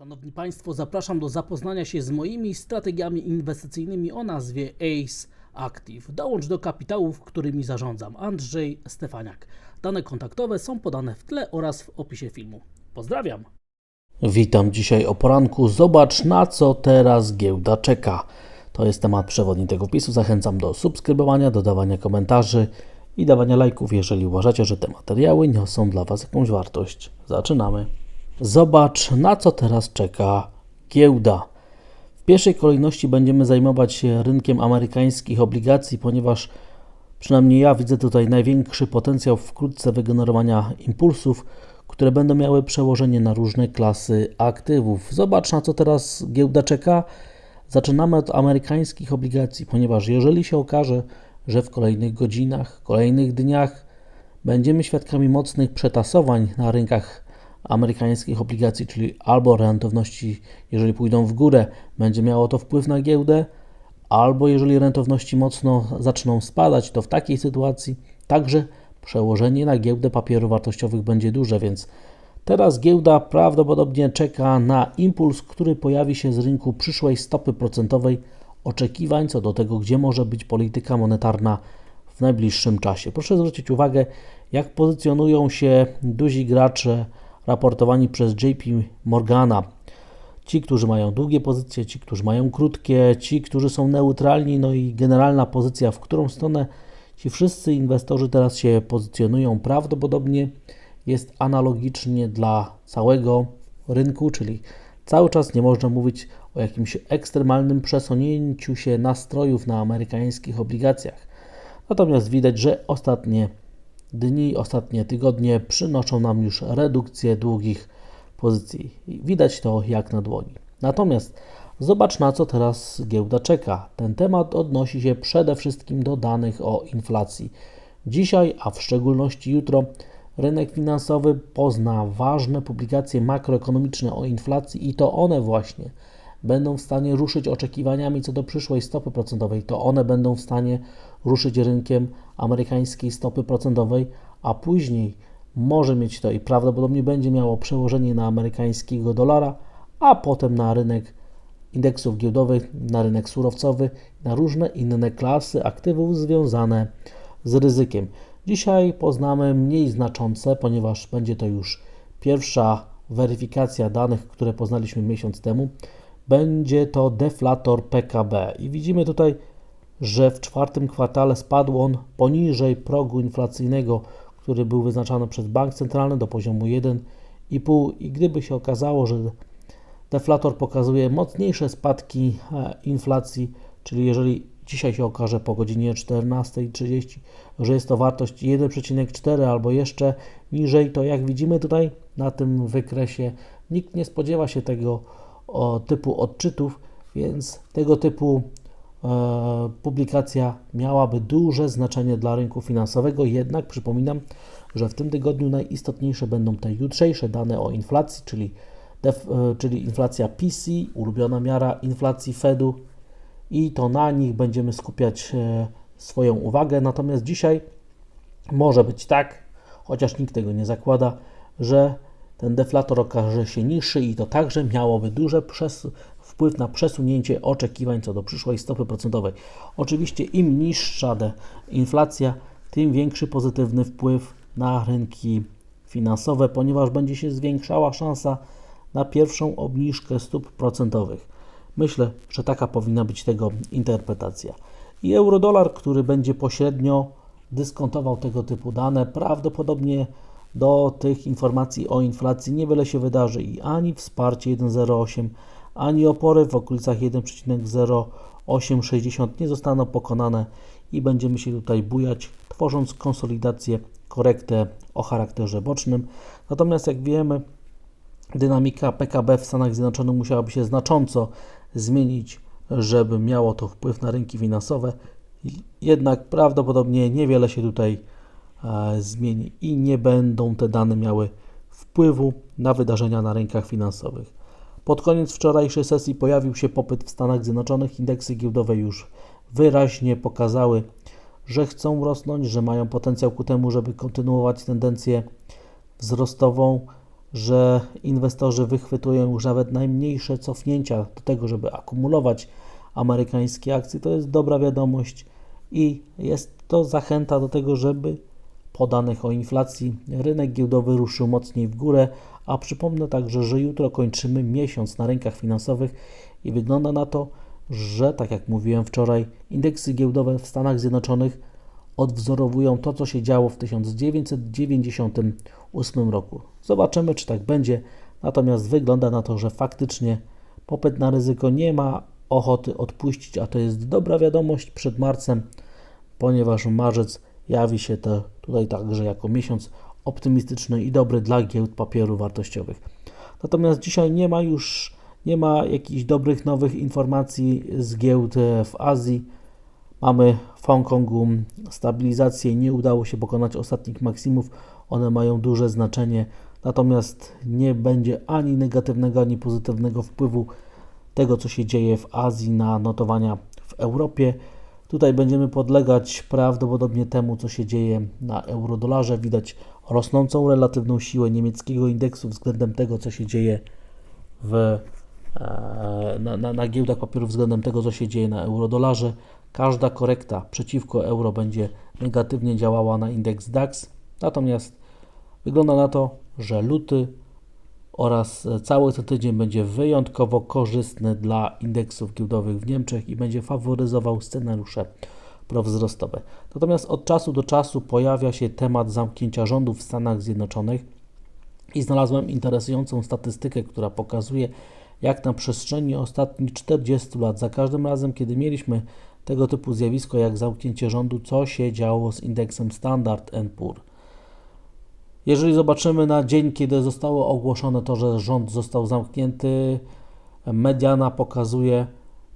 Szanowni Państwo, zapraszam do zapoznania się z moimi strategiami inwestycyjnymi o nazwie ACE Active. Dołącz do kapitałów, którymi zarządzam. Andrzej Stefaniak. Dane kontaktowe są podane w tle oraz w opisie filmu. Pozdrawiam. Witam dzisiaj o poranku. Zobacz na co teraz giełda czeka. To jest temat przewodni tego wpisu. Zachęcam do subskrybowania, dodawania komentarzy i dawania lajków, jeżeli uważacie, że te materiały niosą dla Was jakąś wartość. Zaczynamy. Zobacz, na co teraz czeka giełda. W pierwszej kolejności będziemy zajmować się rynkiem amerykańskich obligacji, ponieważ przynajmniej ja widzę tutaj największy potencjał wkrótce wygenerowania impulsów, które będą miały przełożenie na różne klasy aktywów. Zobacz, na co teraz giełda czeka. Zaczynamy od amerykańskich obligacji, ponieważ jeżeli się okaże, że w kolejnych godzinach, kolejnych dniach będziemy świadkami mocnych przetasowań na rynkach amerykańskich obligacji, czyli albo rentowności, jeżeli pójdą w górę, będzie miało to wpływ na giełdę, albo jeżeli rentowności mocno zaczną spadać, to w takiej sytuacji także przełożenie na giełdę papierów wartościowych będzie duże, więc teraz giełda prawdopodobnie czeka na impuls, który pojawi się z rynku przyszłej stopy procentowej, oczekiwań co do tego, gdzie może być polityka monetarna w najbliższym czasie. Proszę zwrócić uwagę, jak pozycjonują się duzi gracze raportowani przez JP Morgana. Ci, którzy mają długie pozycje, ci, którzy mają krótkie, ci, którzy są neutralni, no i generalna pozycja, w którą stronę ci wszyscy inwestorzy teraz się pozycjonują, prawdopodobnie jest analogicznie dla całego rynku, czyli cały czas nie można mówić o jakimś ekstremalnym przesunięciu się nastrojów na amerykańskich obligacjach. Natomiast widać, że ostatnie dni, ostatnie tygodnie przynoszą nam już redukcję długich pozycji. Widać to jak na dłoni. Natomiast zobacz na co teraz giełda czeka. Ten temat odnosi się przede wszystkim do danych o inflacji. Dzisiaj, a w szczególności jutro, rynek finansowy pozna ważne publikacje makroekonomiczne o inflacji i to one właśnie będą w stanie ruszyć oczekiwaniami co do przyszłej stopy procentowej. To one będą w stanie ruszyć rynkiem amerykańskiej stopy procentowej, a później może mieć to i prawdopodobnie będzie miało przełożenie na amerykańskiego dolara, a potem na rynek indeksów giełdowych, na rynek surowcowy, na różne inne klasy aktywów związane z ryzykiem. Dzisiaj poznamy mniej znaczące, ponieważ będzie to już pierwsza weryfikacja danych, które poznaliśmy miesiąc temu. Będzie to deflator PKB i widzimy tutaj, że w czwartym kwartale spadł on poniżej progu inflacyjnego, który był wyznaczany przez Bank Centralny do poziomu 1,5 i gdyby się okazało, że deflator pokazuje mocniejsze spadki e, inflacji, czyli jeżeli dzisiaj się okaże po godzinie 14.30, że jest to wartość 1,4 albo jeszcze niżej, to jak widzimy tutaj na tym wykresie, nikt nie spodziewa się tego o, typu odczytów, więc tego typu e, publikacja miałaby duże znaczenie dla rynku finansowego. Jednak przypominam, że w tym tygodniu najistotniejsze będą te jutrzejsze dane o inflacji, czyli, def, e, czyli inflacja PC, ulubiona miara inflacji Fedu, i to na nich będziemy skupiać e, swoją uwagę. Natomiast dzisiaj może być tak, chociaż nikt tego nie zakłada, że ten deflator okaże się niższy i to także miałoby duży wpływ na przesunięcie oczekiwań co do przyszłej stopy procentowej. Oczywiście im niższa inflacja, tym większy pozytywny wpływ na rynki finansowe, ponieważ będzie się zwiększała szansa na pierwszą obniżkę stóp procentowych. Myślę, że taka powinna być tego interpretacja. I eurodolar, który będzie pośrednio dyskontował tego typu dane, prawdopodobnie do tych informacji o inflacji niewiele się wydarzy i ani wsparcie 1,08, ani opory w okolicach 1,0860 nie zostaną pokonane i będziemy się tutaj bujać, tworząc konsolidację, korektę o charakterze bocznym. Natomiast jak wiemy, dynamika PKB w Stanach Zjednoczonych musiałaby się znacząco zmienić, żeby miało to wpływ na rynki finansowe. Jednak prawdopodobnie niewiele się tutaj zmieni i nie będą te dane miały wpływu na wydarzenia na rynkach finansowych. Pod koniec wczorajszej sesji pojawił się popyt w Stanach Zjednoczonych. Indeksy giełdowe już wyraźnie pokazały, że chcą rosnąć, że mają potencjał ku temu, żeby kontynuować tendencję wzrostową. że inwestorzy wychwytują już nawet najmniejsze cofnięcia do tego, żeby akumulować amerykańskie akcje. To jest dobra wiadomość i jest to zachęta do tego, żeby po danych o inflacji rynek giełdowy ruszył mocniej w górę, a przypomnę także, że jutro kończymy miesiąc na rynkach finansowych i wygląda na to, że tak jak mówiłem wczoraj, indeksy giełdowe w Stanach Zjednoczonych odwzorowują to, co się działo w 1998 roku. Zobaczymy, czy tak będzie. Natomiast wygląda na to, że faktycznie popyt na ryzyko nie ma ochoty odpuścić, a to jest dobra wiadomość przed marcem, ponieważ marzec jawi się to tutaj także jako miesiąc optymistyczny i dobry dla giełd papierów wartościowych. Natomiast dzisiaj nie ma już nie ma jakichś dobrych nowych informacji z giełd w Azji. Mamy w Hongkongu stabilizację, nie udało się pokonać ostatnich maksimów, one mają duże znaczenie, natomiast nie będzie ani negatywnego, ani pozytywnego wpływu tego, co się dzieje w Azji na notowania w Europie. Tutaj będziemy podlegać prawdopodobnie temu, co się dzieje na eurodolarze. Widać rosnącą relatywną siłę niemieckiego indeksu względem tego, co się dzieje w, e, na, na, na giełdach papierów względem tego, co się dzieje na eurodolarze. Każda korekta przeciwko euro będzie negatywnie działała na indeks DAX, natomiast wygląda na to, że luty oraz cały ten tydzień będzie wyjątkowo korzystny dla indeksów giełdowych w Niemczech i będzie faworyzował scenariusze prowzrostowe. Natomiast od czasu do czasu pojawia się temat zamknięcia rządów w Stanach Zjednoczonych i znalazłem interesującą statystykę, która pokazuje, jak na przestrzeni ostatnich 40 lat, za każdym razem, kiedy mieliśmy tego typu zjawisko jak zamknięcie rządu, co się działo z indeksem Standard Poor. Jeżeli zobaczymy na dzień, kiedy zostało ogłoszone to, że rząd został zamknięty, mediana pokazuje,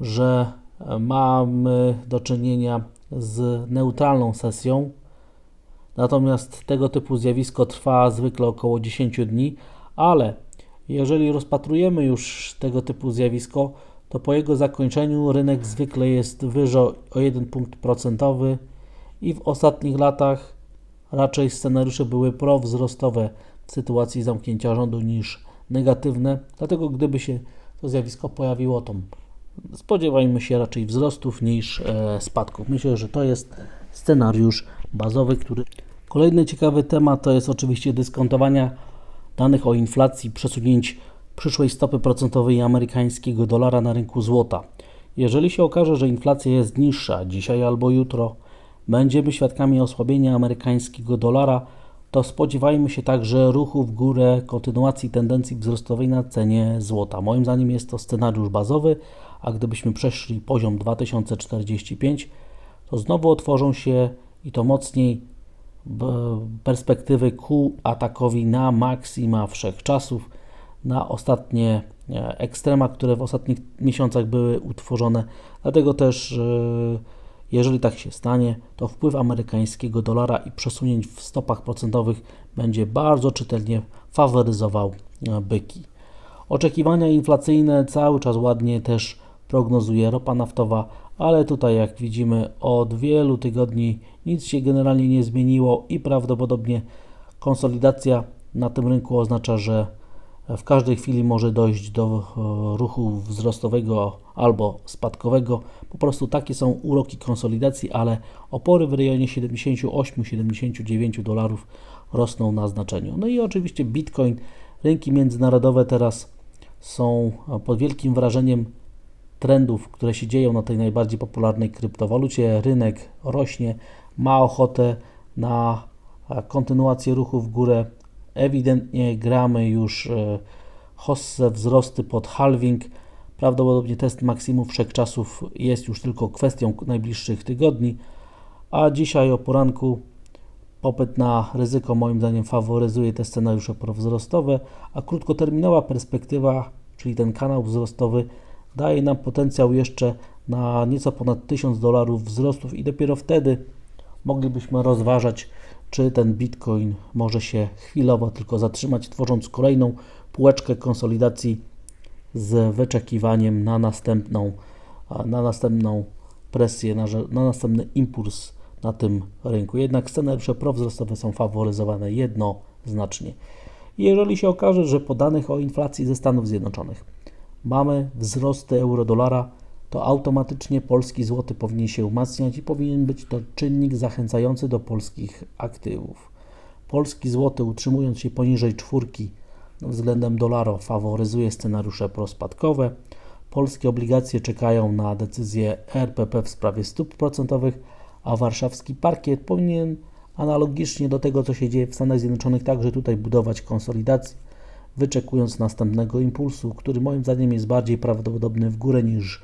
że mamy do czynienia z neutralną sesją. Natomiast tego typu zjawisko trwa zwykle około 10 dni, ale jeżeli rozpatrujemy już tego typu zjawisko, to po jego zakończeniu rynek zwykle jest wyżej o 1 punkt procentowy i w ostatnich latach raczej scenariusze były prowzrostowe w sytuacji zamknięcia rządu niż negatywne. Dlatego gdyby się to zjawisko pojawiło, to spodziewajmy się raczej wzrostów niż e, spadków. Myślę, że to jest scenariusz bazowy, który. Kolejny ciekawy temat to jest oczywiście dyskontowania danych o inflacji, przesunięć przyszłej stopy procentowej amerykańskiego dolara na rynku złota. Jeżeli się okaże, że inflacja jest niższa dzisiaj albo jutro, będziemy świadkami osłabienia amerykańskiego dolara, to spodziewajmy się także ruchu w górę kontynuacji tendencji wzrostowej na cenie złota. Moim zdaniem jest to scenariusz bazowy, a gdybyśmy przeszli poziom 2045, to znowu otworzą się i to mocniej perspektywy ku atakowi na maksima wszechczasów, na ostatnie e, ekstrema, które w ostatnich miesiącach były utworzone. Dlatego też, e, jeżeli tak się stanie, to wpływ amerykańskiego dolara i przesunięć w stopach procentowych będzie bardzo czytelnie faworyzował e, byki. Oczekiwania inflacyjne cały czas ładnie też prognozuje ropa naftowa, ale tutaj jak widzimy od wielu tygodni nic się generalnie nie zmieniło i prawdopodobnie konsolidacja na tym rynku oznacza, że w każdej chwili może dojść do e, ruchu wzrostowego albo spadkowego. Po prostu takie są uroki konsolidacji, ale opory w rejonie 78-79 dolarów rosną na znaczeniu. No i oczywiście Bitcoin, rynki międzynarodowe teraz są pod wielkim wrażeniem trendów, które się dzieją na tej najbardziej popularnej kryptowalucie. Rynek rośnie, ma ochotę na kontynuację ruchu w górę. Ewidentnie gramy już e, hosse wzrosty pod halving. Prawdopodobnie test maksimum wszechczasów jest już tylko kwestią najbliższych tygodni, a dzisiaj o poranku popyt na ryzyko moim zdaniem faworyzuje te scenariusze prowzrostowe, a krótkoterminowa perspektywa, czyli ten kanał wzrostowy daje nam potencjał jeszcze na nieco ponad 1000 dolarów wzrostów i dopiero wtedy moglibyśmy rozważać, czy ten Bitcoin może się chwilowo tylko zatrzymać, tworząc kolejną półeczkę konsolidacji z wyczekiwaniem na następną, na następną presję, na, na następny impuls na tym rynku. Jednak scenariusze prowzrostowe są faworyzowane jednoznacznie. Jeżeli się okaże, że po danych o inflacji ze Stanów Zjednoczonych mamy wzrosty euro-dolara, to automatycznie polski złoty powinien się umacniać i powinien być to czynnik zachęcający do polskich aktywów. Polski złoty utrzymując się poniżej czwórki względem dolara faworyzuje scenariusze prospadkowe. Polskie obligacje czekają na decyzję RPP w sprawie stóp procentowych, a warszawski parkiet powinien analogicznie do tego, co się dzieje w Stanach Zjednoczonych, także tutaj budować konsolidację, wyczekując następnego impulsu, który moim zdaniem jest bardziej prawdopodobny w górę niż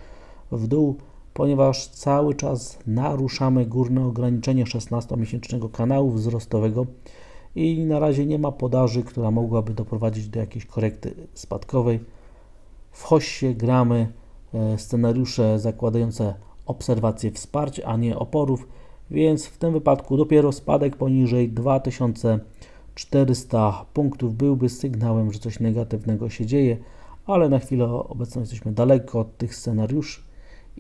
w dół, ponieważ cały czas naruszamy górne ograniczenie 16-miesięcznego kanału wzrostowego i na razie nie ma podaży, która mogłaby doprowadzić do jakiejś korekty spadkowej. W hoście gramy e, scenariusze zakładające obserwacje wsparć, a nie oporów, więc w tym wypadku dopiero spadek poniżej 2400 punktów byłby sygnałem, że coś negatywnego się dzieje, ale na chwilę obecną jesteśmy daleko od tych scenariuszy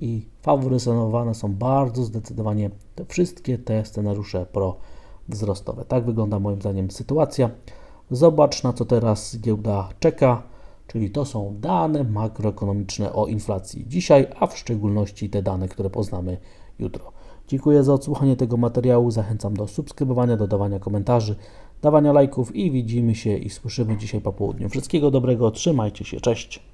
i faworyzowane są bardzo zdecydowanie te wszystkie te scenariusze pro wzrostowe. Tak wygląda moim zdaniem sytuacja. Zobacz na co teraz giełda czeka, czyli to są dane makroekonomiczne o inflacji dzisiaj, a w szczególności te dane, które poznamy jutro. Dziękuję za odsłuchanie tego materiału. Zachęcam do subskrybowania, dodawania komentarzy, dawania lajków i widzimy się i słyszymy dzisiaj po południu. Wszystkiego dobrego, trzymajcie się, cześć.